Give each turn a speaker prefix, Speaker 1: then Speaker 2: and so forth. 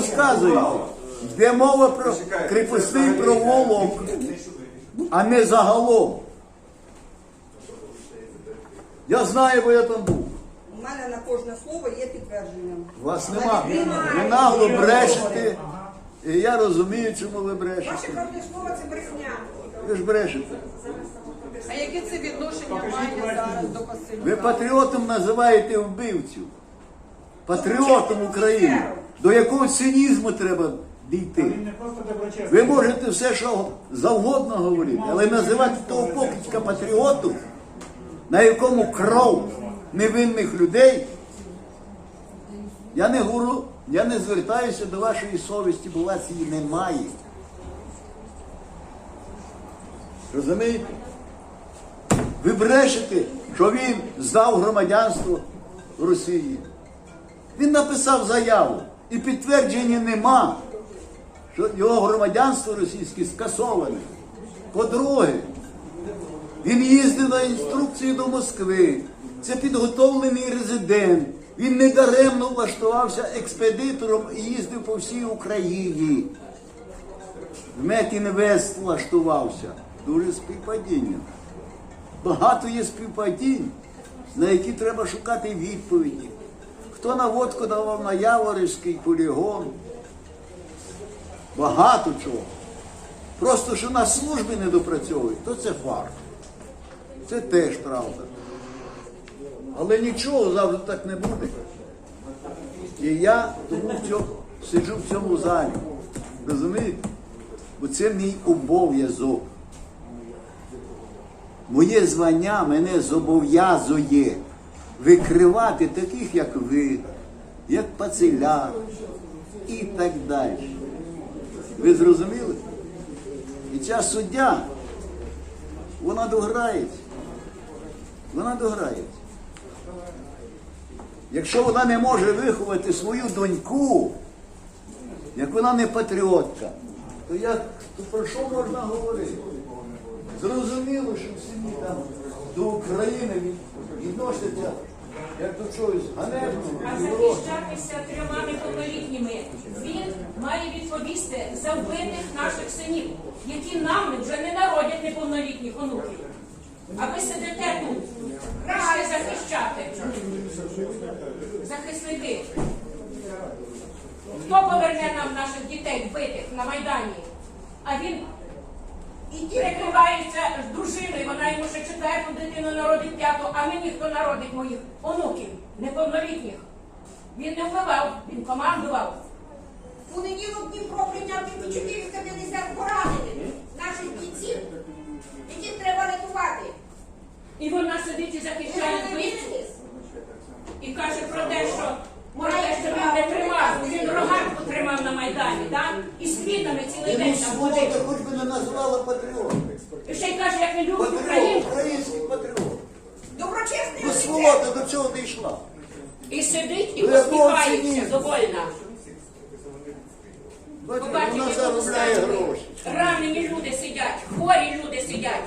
Speaker 1: розказуєте? Йде мова про кріпосний проволок, а не загалом. Я знаю, бо я там був.
Speaker 2: У мене на кожне слово є підтвердження.
Speaker 1: Вас нема. Ви нагло брешете. І я розумію, чому ви брешете.
Speaker 2: Ваше кожне слово це брехня.
Speaker 1: Ви ж брешете.
Speaker 2: А яке це відношення має зараз до Косинюка?
Speaker 1: Ви патріотом називаєте вбивцю. Патріотом України. До якого цинізму треба дійти? Ви можете все, що завгодно говорити, але називати того покидька патріоту, на якому кров невинних людей, я не говорю, я не звертаюся до вашої совісті, бо у вас її немає. Розумієте? Ви брешете, що він здав громадянство Росії. Він написав заяву і підтвердження нема, що його громадянство російське скасоване. По-друге, він їздив на інструкцію до Москви. Це підготовлений резидент. Він недаремно влаштувався експедитором і їздив по всій Україні. В Метінвест влаштувався. Дуже співпадіння. Багато є співпадінь, на які треба шукати відповіді. Хто наводку давав на Яворівський полігон? Багато чого. Просто що на службі не допрацьовують, то це факт. Це теж правда. Але нічого завжди так не буде. І я тому в цьому, сиджу в цьому залі. Розумієте? Бо це мій обов'язок. Моє звання мене зобов'язує викривати таких, як ви, як пацеляк і так далі. Ви зрозуміли? І ця суддя, вона дограється. Вона дограється. Якщо вона не може виховати свою доньку, як вона не патріотка, то як то про що можна говорити? Зрозуміло, що в сім'ї там до України від- відносяться як до чогось
Speaker 3: А
Speaker 1: ганебного ворожого.
Speaker 3: захищатися трьома неповнолітніми він має відповісти за вбитих наших синів, які нам вже не народять неповнолітніх онуків. А ви сидите тут, прийшли захищати. Захисники. Хто поверне нам наших дітей вбитих на Майдані? А він дружиною, вона йому ще четверту дитину народить п'яту, а мені хто народить моїх онуків, неповнолітніх. Він не вбивав, він командував.
Speaker 4: В понеділок Дніпро прийняв тільки 450 поранених наших бійців, яких треба рятувати.
Speaker 3: І вона сидить і захищає
Speaker 4: бізнес.
Speaker 3: І каже про те, що може що він не тримав, він роганку тримав на Майдані, так? І з квітами цілий день там
Speaker 1: свобода хоч би не називала патріотом.
Speaker 3: Ще й каже, як він любить
Speaker 1: Патріот,
Speaker 3: Україну.
Speaker 1: український патріот.
Speaker 4: Доброчесний
Speaker 1: До
Speaker 4: офіцер.
Speaker 1: свободи до цього не йшла.
Speaker 3: І сидить і
Speaker 1: Ви якого
Speaker 3: посміхається довольна.
Speaker 1: Бачите,
Speaker 3: Побачите,
Speaker 1: вона
Speaker 3: як
Speaker 1: заробляє гроші.
Speaker 3: ранені люди сидять, хворі люди сидять.